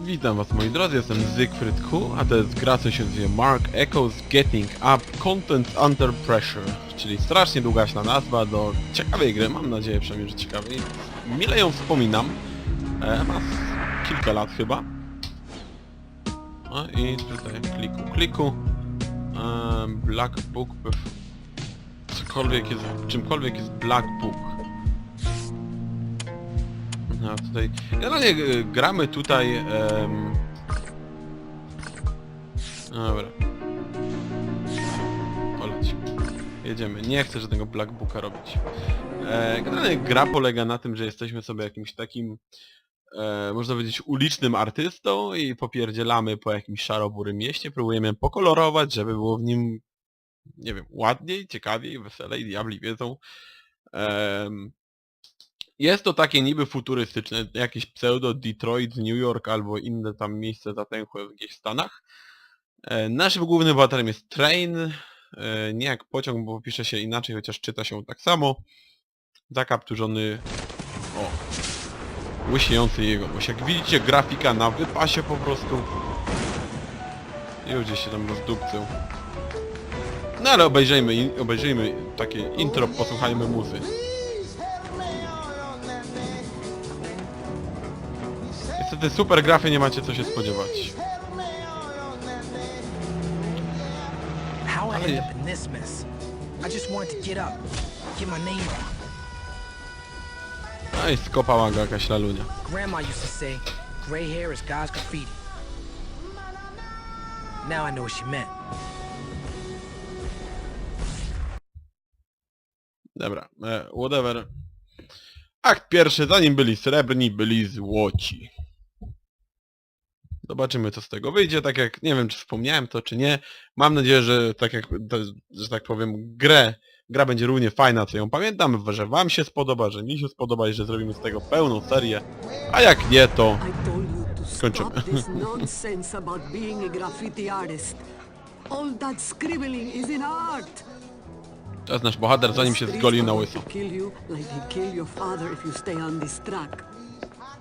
Witam was moi drodzy, jestem Zygfryd Hu, a to jest gra, co się nazywa Mark Echoes Getting Up Content Under Pressure, czyli strasznie długaśna nazwa do ciekawej gry, mam nadzieję przynajmniej, że ciekawej. Mile ją wspominam, e, ma kilka lat chyba. No i tutaj kliku, kliku. E, Black Book, cokolwiek jest, czymkolwiek jest Black Book. No tutaj... Generalnie e, gramy tutaj... em, Dobra. Oleć. Jedziemy. Nie chcę żadnego Black Booka robić. E, generalnie gra polega na tym, że jesteśmy sobie jakimś takim e, można powiedzieć ulicznym artystą i popierdzielamy po jakimś szaroburym mieście, próbujemy pokolorować, żeby było w nim nie wiem, ładniej, ciekawiej, weselej, diabli wiedzą. Jest to takie niby futurystyczne, jakieś pseudo Detroit, New York albo inne tam miejsce zatęchłe gdzieś w Stanach. E, naszym głównym bohaterem jest Train, e, nie jak pociąg, bo pisze się inaczej, chociaż czyta się tak samo. Zakapturzony... O! Łysiejący jego. Bo jak widzicie, grafika na wypasie po prostu. Już gdzieś się tam rozdupcył. No ale obejrzyjmy, obejrzyjmy takie intro, posłuchajmy muzy. Niestety super grafy nie macie co się spodziewać. How I Hey. ended up in this mess? I just wanted to get up, get my name back. No i skopała go jakaś lalunia. Grandma used to say, gray hair is God's graffiti. Now I know what she meant. Dobra, e, whatever. Akt pierwszy, zanim byli srebrni, byli złoci. Zobaczymy co z tego wyjdzie, tak jak, nie wiem czy wspomniałem to czy nie. Mam nadzieję, że tak jak, że tak powiem, grę, gra będzie równie fajna co ją pamiętam, że wam się spodoba, że mi się spodoba i że zrobimy z tego pełną serię. A jak nie to... Skończymy. Czas nasz bohater zanim się zgolił na łyso.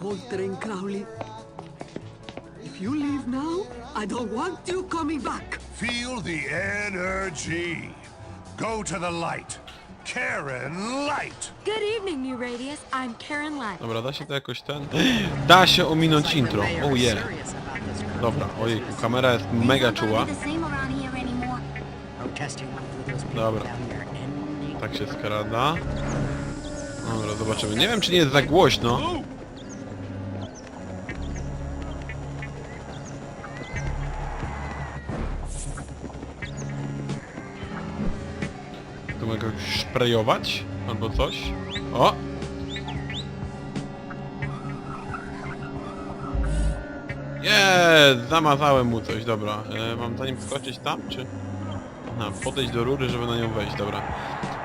Coltrane Crowley. If you leave now, I don't want you coming back. Feel the energy. Go to the light. Karen Light. Good evening, New Radius. I'm Karen Light. Dobra, da się to jakoś ten... Da się ominąć intro, oh yeah. Dobra, ojejku, kamera jest mega czuła. Dobra. Tak się skrada. Dobra, zobaczymy. Nie wiem, czy nie jest za głośno. Mogę szprejować? Albo coś? O! Jest! Zamazałem mu coś, dobra. E, mam zanim wskoczyć tam, czy... Aha, podejść do rury, żeby na nią wejść, dobra.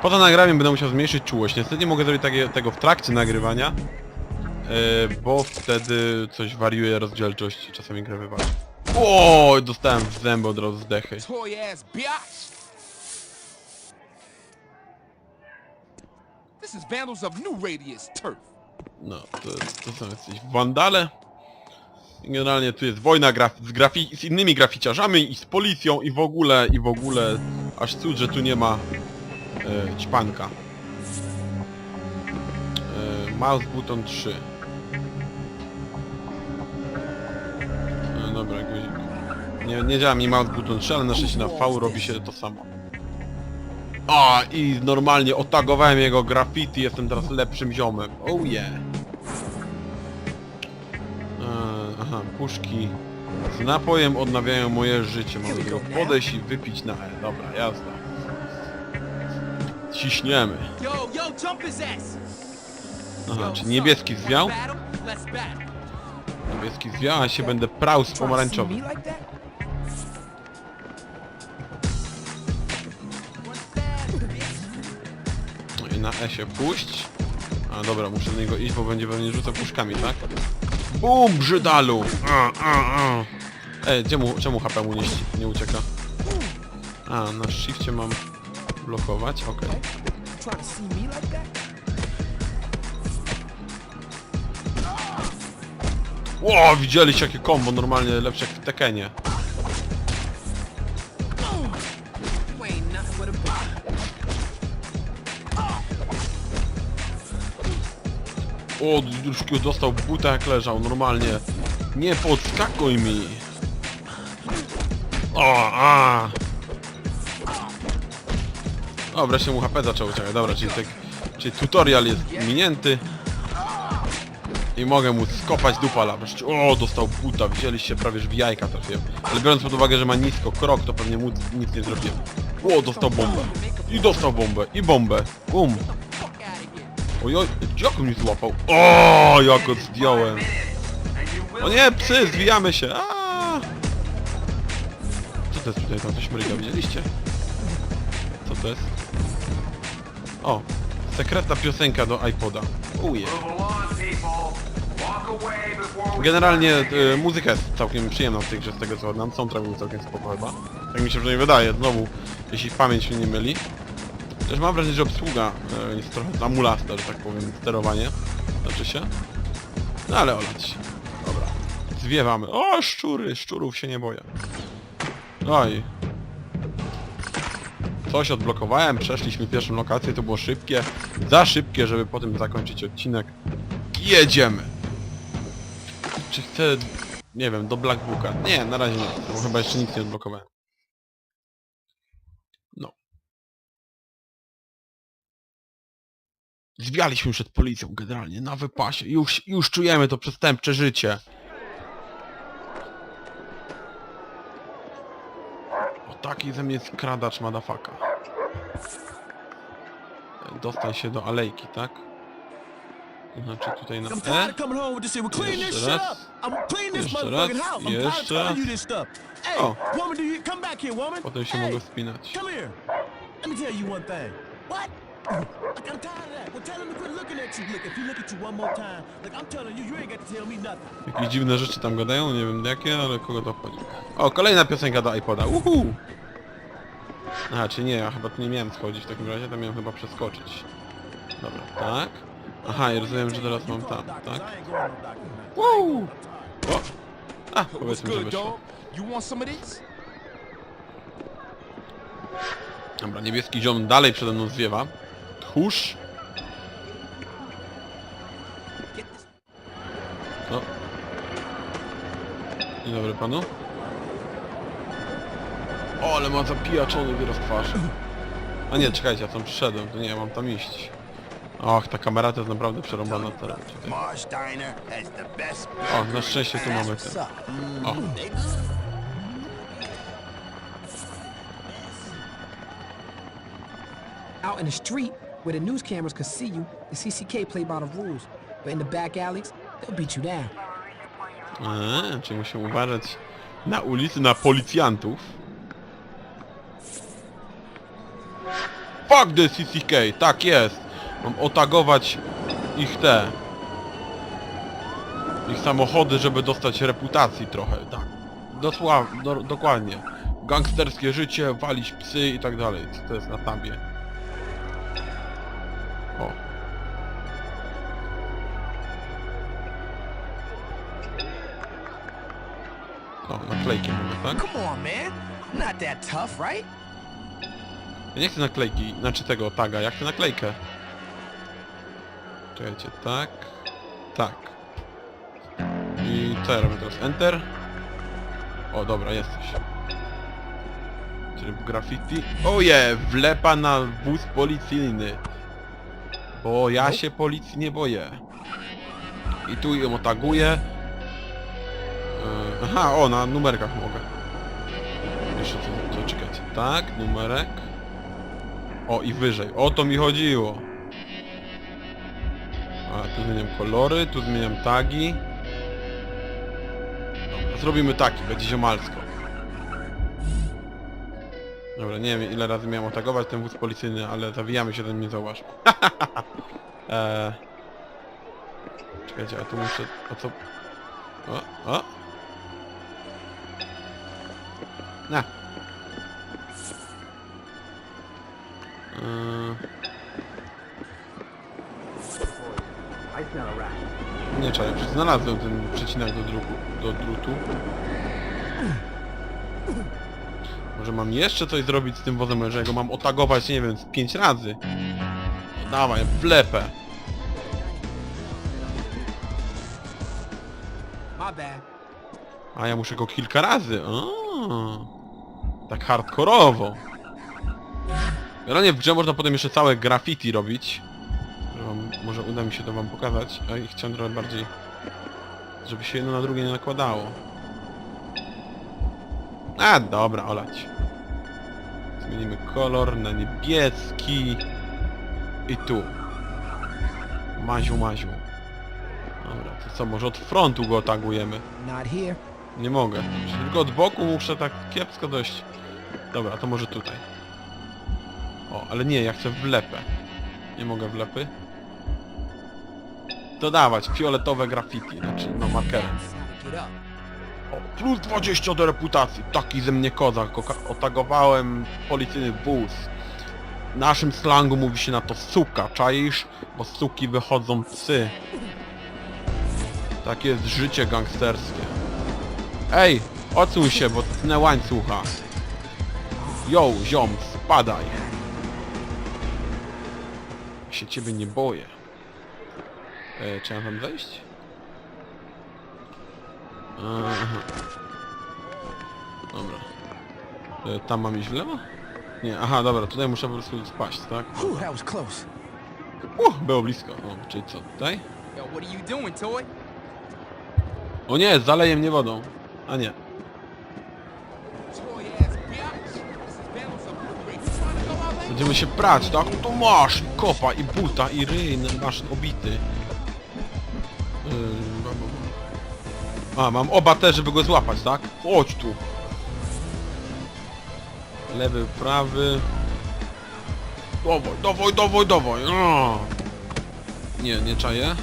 Poza nagraniem będę musiał zmniejszyć czułość. Niestety nie mogę zrobić takie, tego w trakcie nagrywania, e, bo wtedy coś wariuje rozdzielczość i czasami grę wywala. O, dostałem w zęby od razu zdechy. toy ass biatch. Vandals of New Radius turf. No, to, to są jacyś wandale. Generalnie tu jest wojna graf z, grafi z innymi graficiarzami i z policją i w ogóle, i w ogóle aż cud, że tu nie ma e, ćpanka. E, mouse button 3. E, dobra, guzik. Nie, nie działa mi mouse button 3, ale na szczęście na V robi się to samo. A i normalnie otagowałem jego graffiti, jestem teraz lepszym ziomem. Oh yeah. E, aha, puszki z napojem odnawiają moje życie. Mogę tylko go podejść i wypić na E. Dobra, jazda. Ciśniemy. Aha, czy niebieski zwiał? Niebieski zwiał, a się będę prał z pomarańczowym. Na E się puść. A dobra, muszę do niego iść, bo będzie we mnie rzucał puszkami, tak? Bum, brzydalu! A, a, a. Ej, gdzie mu, czemu HP mu nie, nie ucieka? A, na shifcie mam blokować, okej. That? Ło, widzieliście jakie kombo, normalnie lepsze jak w Tekenie. O, Druszkiu dostał buta jak leżał, normalnie. Nie podskakuj mi. O, a. O, wreszcie mu HP zaczął uciekać. Dobra, czyli, tak, czyli tutorial jest minięty. I mogę mu skopać dupala. O, dostał buta, widzieliście, prawie że w jajka trafiłem. Ale biorąc pod uwagę, że ma nisko krok, to pewnie mu nic nie zrobiłem. O, dostał bombę. I dostał bombę. I bombę. Bum. Ojoj, jak on mi złapał? O, jak go zdjąłem. O nie, psy, zwijamy się. A! Co to jest tutaj? Tam coś mryga, widzieliście? Co to jest? O, sekretna piosenka do iPoda. Uje. Generalnie y, muzyka jest całkiem przyjemna w tej grze, z tego co nam soundtrack był całkiem spoko chyba. Tak mi się przynajmniej wydaje, znowu, jeśli pamięć mnie nie myli. Też mam wrażenie, że obsługa e, jest trochę zamulasta, że tak powiem, sterowanie. Znaczy się. No ale olać. Dobra. Zwiewamy. O, szczury! Szczurów się nie boję. Oj. Coś odblokowałem, przeszliśmy pierwszą lokację, to było szybkie. Za szybkie, żeby potem zakończyć odcinek. Jedziemy! Czy chcę... Nie wiem, do Black Booka? Nie, na razie nie, bo chyba jeszcze nic nie odblokowałem. No. Zwialiśmy przed policją generalnie, na wypasie. Już, już czujemy to przestępcze życie. O taki ze mnie skradacz madafaka. Dostań się do alejki, tak? Znaczy tutaj na E. Jeszcze raz. Jeszcze raz. Jeszcze O. Potem się mogę spinać. Come here. Let me tell you one thing. What? Like, I'm tired of that. Well, tell him to quit looking at you. Look, if he look at you one more time, like I'm telling you, you ain't got to tell me nothing. Jakieś dziwne rzeczy tam gadają, nie wiem jakie, ale kogo to obchodzi. O, kolejna piosenka do iPoda, uhu! Aha, czy nie, ja chyba tu nie miałem schodzić w takim razie, tam miałem chyba przeskoczyć. Dobra, tak. Aha, i rozumiem, że teraz mam tam, tak? Woo! O! A, powiedzmy, że wyszło. Dobra, niebieski ziom dalej przede mną zwiewa. Tchórz. O. Dzień dobry panu. O, ale ma zapijaczony wyraz twarzy. A nie, czekajcie, ja tam przyszedłem, to nie, ja mam tam iść. Och, ta kamera to jest naprawdę przerąbana teraz. O, na szczęście tu mamy ten. O, Out in the street, where the news cameras see you, the CCK by the rules. But in the back alleys, they'll beat you down. Eee, czyli uważać na ulicy na policjantów. Fuck the CCK, tak jest. Mam otagować ich te... Ich samochody, żeby dostać reputacji trochę, tak. Dosław, do, dokładnie. Gangsterskie życie, walić psy i tak dalej. Co to jest na tabie? Naklejki mamy, tak? Come on, man. Not that tough, right? Ja nie chcę naklejki, znaczy tego taga, ja chcę naklejkę. Czekajcie, tak, tak. I co ja robię teraz? Enter? O, dobra, jesteś. Tryb graffiti. Oje, wlepa na wóz policyjny. Bo ja się policji nie boję. I tu ją otaguję. Aha, o, na numerkach mogę. Jeszcze co, co czekajcie. Tak, numerek. O, i wyżej. O to mi chodziło. A, tu zmieniam kolory, tu zmieniam tagi. Dobra, zrobimy taki, będzie ziomalsko. Dobra, nie wiem ile razy miałem otagować ten wóz policyjny, ale zawijamy się, ten mnie zauważył. eee... Czekajcie, a tu muszę... A co... O, o! Na. Eee... Nie czaję, przecież znalazłem ten przecinak do, druku, do drutu. Może mam jeszcze coś zrobić z tym wozem, że go mam otagować, nie wiem, z pięć razy. No dawaj, wlepę. A ja muszę go kilka razy. A, tak hardkorowo. Generalnie w grze można potem jeszcze całe graffiti robić. Wam, może uda mi się to wam pokazać. A i chciałem trochę bardziej... Żeby się jedno na drugie nie nakładało. A dobra, olać. Zmienimy kolor na niebieski. I tu. Maziu, maziu. Dobra, to co, może od frontu go tagujemy. Nie mogę. Tylko od boku muszę tak kiepsko dość. Dobra, to może tutaj. O, ale nie, ja chcę wlepę. Nie mogę wlepy. Dodawać fioletowe graffiti, znaczy no markerem. O, plus 20 do reputacji. Taki ze mnie kozak. Otagowałem policyjny wóz. W naszym slangu mówi się na to suka, czaisz? Bo suki wychodzą psy. Tak jest życie gangsterskie. Ej, odsuń się, bo tnę łańcucha. Yo, ziom, spadaj. Ja się ciebie nie boję. E, czy mam wejść? Aha. Dobra. E, tam mam iść w lewo? Nie, aha, dobra, tutaj muszę po prostu spaść, tak? Uh, było blisko. O, czyli co, tutaj? O nie, zaleje mnie wodą. A nie. Będziemy się prać, tak? To masz, i kopa, i buta, i ryj, masz obity. Yy. A, mam oba te, żeby go złapać, tak? Chodź tu. Lewy, prawy. Dawaj, dawaj, dawaj, dawaj. Nie, nie czaję.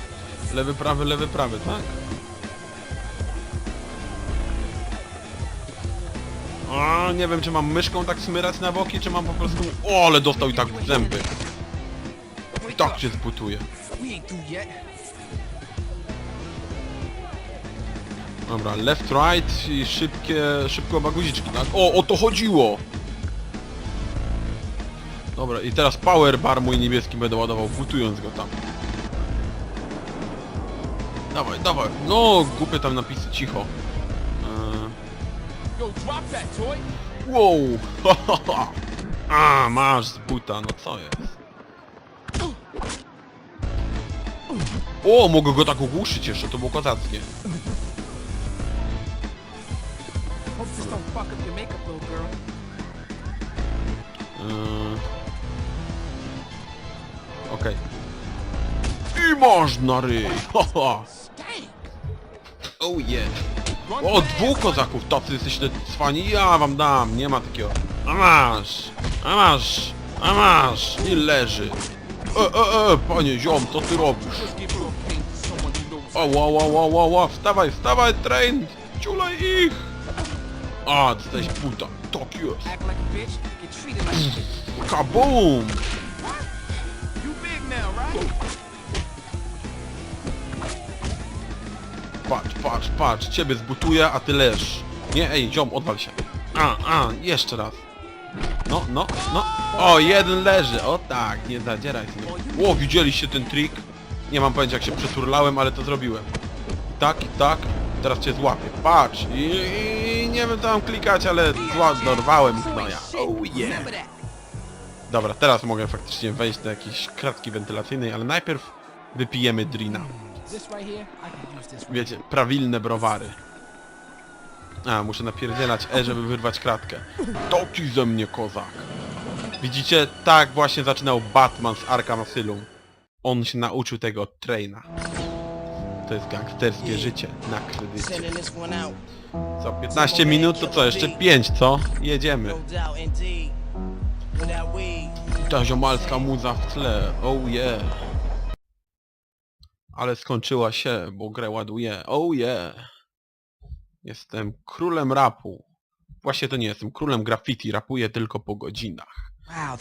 Lewy, prawy, lewy, prawy, tak? A, nie wiem, czy mam myszką tak smyrać na boki, czy mam po prostu... O, ale dostał i tak w zęby. I tak się zbutuje. Dobra, left, right i szybkie, szybko oba guziczki, tak? O, o to chodziło! Dobra, i teraz power bar mój niebieski będę ładował, butując go tam. Dawaj, dawaj. No, głupie tam napisy, cicho. Wow! Ha, ha, ha. A, masz z buta, no co jest? O, mogę go tak ogłuszyć jeszcze, to było kozackie. Yy... Okej. I można ryj! Ha, ha. Dang. Oh yeah! O, dwóch kozaków, tacy jesteście cwani, ja wam dam, nie ma takiego. A masz! A masz! A masz! I leży. E, e, e, panie ziom, co ty robisz? O, ła, ła, ła, ła, ła, wstawaj, wstawaj, train! Ciulaj ich! A, dostałeś buta. Tak jest. Act Patrz, patrz, patrz, ciebie zbutuję, a ty leż. Nie, ej, ziom, odwal się. A, a, jeszcze raz. No, no, no. O, jeden leży, o tak, nie zadzieraj się. O, widzieliście ten trik? Nie mam pojęcia jak się przeturlałem, ale to zrobiłem. Tak, tak, teraz cię złapię. Patrz, i, i nie wiem co mam klikać, ale zła, dorwałem gnoja. Oh yeah. Dobra, teraz mogę faktycznie wejść do jakiejś kratki wentylacyjnej, ale najpierw wypijemy drina. Wiecie, prawilne browary. A, muszę napierdzielać E, żeby wyrwać kratkę. Toki ze mnie kozak. Widzicie, tak właśnie zaczynał Batman z Arkham Asylum. On się nauczył tego od Traina. To jest gangsterskie życie na kredycie. Co, 15 minut, to co, jeszcze 5, co? Jedziemy. No. Ta ziomalska muza w tle, oh yeah. Ale skończyła się, bo grę ładuje, oh yeah. Jestem królem rapu. Właśnie to nie jestem królem graffiti, rapuję tylko po godzinach. Wow,